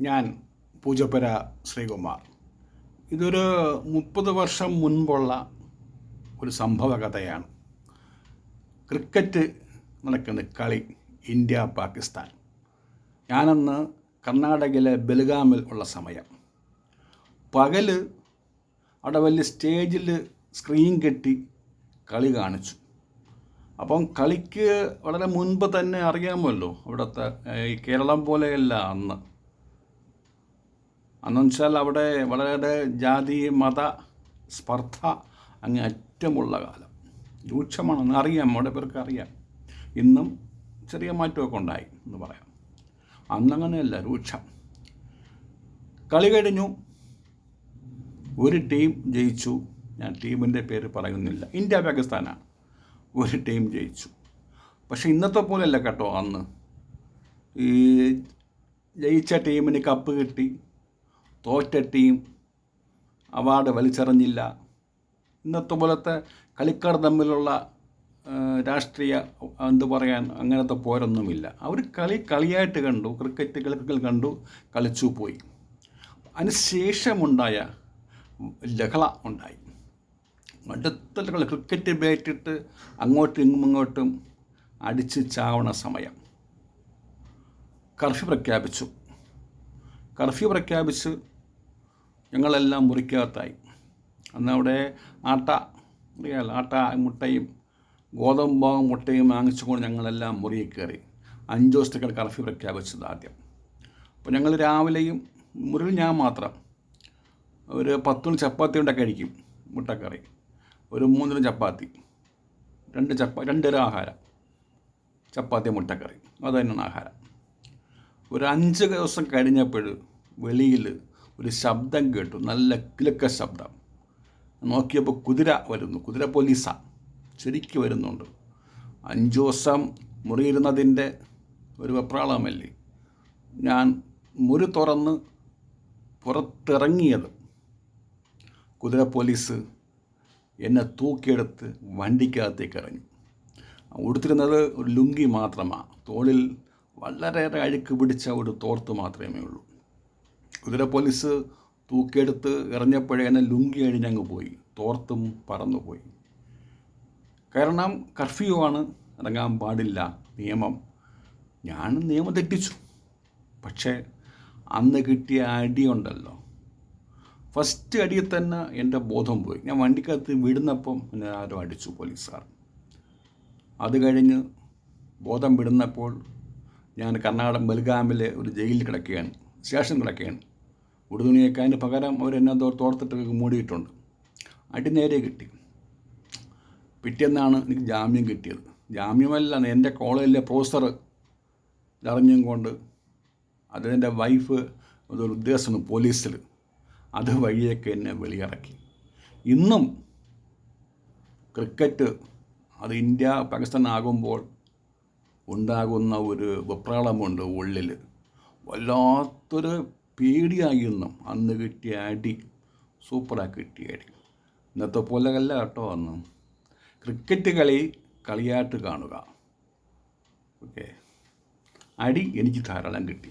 ഞാൻ പൂജപ്പുര ശ്രീകുമാർ. ഇതൊരു മുപ്പത് വർഷം മുൻപുള്ള ഒരു സംഭവ കഥയാണ് ക്രിക്കറ്റ് നടക്കുന്ന കളി ഇന്ത്യ പാകിസ്ഥാൻ. ഞാനന്ന് കർണാടകയിലെ ബെൽഗാമിൽ ഉള്ള സമയം. പകൽ അവിടെ വലിയ സ്റ്റേജിൽ സ്ക്രീൻ കെട്ടി കളി കാണിച്ചു. അപ്പം കളിക്ക് വളരെ മുൻപ് തന്നെ അറിയാമല്ലോ അവിടുത്തെ ഈ കേരളം പോലെയല്ല അന്ന്. അന്നെന്ന് വെച്ചാൽ അവിടെ വളരെ ജാതി മത സ്പർദ്ധ അങ്ങ് അറ്റമുള്ള കാലം. രൂക്ഷമാണെന്ന് അറിയാം അവിടെ പേർക്ക് അറിയാം. ഇന്നും ചെറിയ മാറ്റമൊക്കെ ഉണ്ടായി എന്ന് പറയാം. അന്നങ്ങനെയല്ല രൂക്ഷം. കളി കഴിഞ്ഞു. ഒരു ടീം ജയിച്ചു. ഞാൻ ടീമിന്റെ പേര് പറയുന്നില്ല. ഇന്ത്യ പാകിസ്ഥാനാണ്. ഒരു ടീം ജയിച്ചു. പക്ഷെ ഇന്നത്തെ പോലെയല്ല കേട്ടോ അന്ന്. ഈ ജയിച്ച ടീമിന് കപ്പ് കിട്ടി. തോറ്റ ടീം അവാർഡ് വലിച്ചെറിഞ്ഞില്ല. ഇന്നത്തെ പോലത്തെ കളിക്കാർ തമ്മിലുള്ള രാഷ്ട്രീയ എന്ത് പറയാൻ അങ്ങനത്തെ പോരൊന്നുമില്ല. അവർ കളി കളിയായിട്ട് കണ്ടു ക്രിക്കറ്റ് കളികൾ കണ്ടു കളിച്ചു പോയി. അതിനുശേഷമുണ്ടായ ലഹള ഉണ്ടായി. അടുത്ത ക്രിക്കറ്റ് ബാറ്റിട്ട് അങ്ങോട്ടും ഇങ്ങും ഇങ്ങോട്ടും അടിച്ച് ചാവണ സമയം. കർഫ്യൂ പ്രഖ്യാപിച്ചു. കർഫ്യൂ പ്രഖ്യാപിച്ച് ഞങ്ങളെല്ലാം മുറിക്കകത്തായി. അന്ന് അവിടെ ആട്ട അറിയാമല്ലോ ആട്ട മുട്ടയും ഗോതമ്പാവും മുട്ടയും വാങ്ങിച്ചുകൊണ്ട് ഞങ്ങളെല്ലാം മുറിയിൽ കയറി. അഞ്ച് ദിവസത്തേക്കാണ് കർഫ്യൂ പ്രഖ്യാപിച്ചത് ആദ്യം. അപ്പോൾ ഞങ്ങൾ രാവിലെയും മുറിയിൽ ഞാൻ മാത്രം ഒരു പത്തുമണി ചപ്പാത്തി കൊണ്ടൊക്കെ കഴിക്കും മുട്ടക്കറി. ഒരു മൂന്നിന് ചപ്പാത്തി രണ്ട് ചപ്പാ രണ്ടര ആഹാരം. ചപ്പാത്തി മുട്ടക്കറി. അത് തന്നെയാണ് ആഹാരം. ഒരു അഞ്ച് ദിവസം കഴിഞ്ഞപ്പോൾ വെളിയിൽ ഒരു ശബ്ദം കേട്ടു. നല്ല കിലുക്ക ശബ്ദം. നോക്കിയപ്പോൾ കുതിര വരുന്നു. കുതിര പോലീസ. ശരിക്ക് വരുന്നുണ്ട്. അഞ്ചു ദിവസം മുറിയിരുന്നതിന്റെ ഒരു വെപ്രാളമല്ലേ. ഞാൻ മുറി തുറന്ന് പുറത്തിറങ്ങിയത്. കുതിര പോലീസ് എന്നെ തൂക്കിയെടുത്ത് വണ്ടിക്കകത്തേക്ക് ഇറങ്ങി ഉടുത്തിരുന്നത് ഒരു ലുങ്കി മാത്രമാണ് തോളിൽ വളരെയേറെ അഴുക്ക് പിടിച്ച ഒരു തോർത്ത് മാത്രമേ ഉള്ളൂ. കുതിര പോലീസ് തൂക്കിയെടുത്ത് എറിഞ്ഞപ്പോഴേ എന്നെ ലുങ്കി അഴിഞ്ഞങ്ങ് പോയി. തോർത്തും പറന്നുപോയി. കാരണം കർഫ്യൂ ആണ് ഇറങ്ങാൻ പാടില്ല. നിയമം. ഞാൻ നിയമം തെറ്റിച്ചു. പക്ഷേ അന്ന് കിട്ടിയ അടിയുണ്ടല്ലോ ഫസ്റ്റ് അടിയിൽ തന്നെ എന്റെ ബോധം പോയി. ഞാൻ വണ്ടിക്കകത്ത് വിടുന്നപ്പം എന്നെ ആരും അടിച്ചു പോലീസുകാർ. അത് കഴിഞ്ഞ് ബോധം വിടുന്നപ്പോൾ ഞാൻ കർണാടക ബൽഗാമിലെ ഒരു ജയിലിൽ കിടക്കുകയാണ്. സ്റ്റേഷൻ കിടക്കുകയാണ്. ഉടുതുണിയേക്കാന് പകരം അവരെന്നെ തോർത്തിട്ടൊക്കെ തോർത്തിട്ട് മൂടിയിട്ടുണ്ട്. അടി നേരെ കിട്ടി. പിറ്റേന്നാണ് എനിക്ക് ജാമ്യം കിട്ടിയത്. ജാമ്യമല്ല എന്റെ കോളേജിലെ പ്രൊഫസർ ഇതറിഞ്ഞും കൊണ്ട് അതിന്റെ വൈഫ് അതൊരു ഉദ്യോഗസ്ഥന് പോലീസിൽ അത് വഴിയൊക്കെ എന്നെ വെളിയിറക്കി. ഇന്നും ക്രിക്കറ്റ് അത് ഇന്ത്യ പാകിസ്ഥാൻ ആകുമ്പോൾ ഉണ്ടാകുന്ന ഒരു വെപ്രാളമുണ്ട് ഉള്ളിൽ വല്ലാത്തൊരു പേടിയായി എന്നും അന്ന് കിട്ടിയ അടി സൂപ്പറായി കിട്ടിയ അടി. ഇന്നത്തെ പോലെ അല്ല കേട്ടോ അന്ന്. ക്രിക്കറ്റ് കളി കളിയായിട്ട് കാണുക. ഓക്കെ അടി എനിക്ക് ധാരാളം കിട്ടി.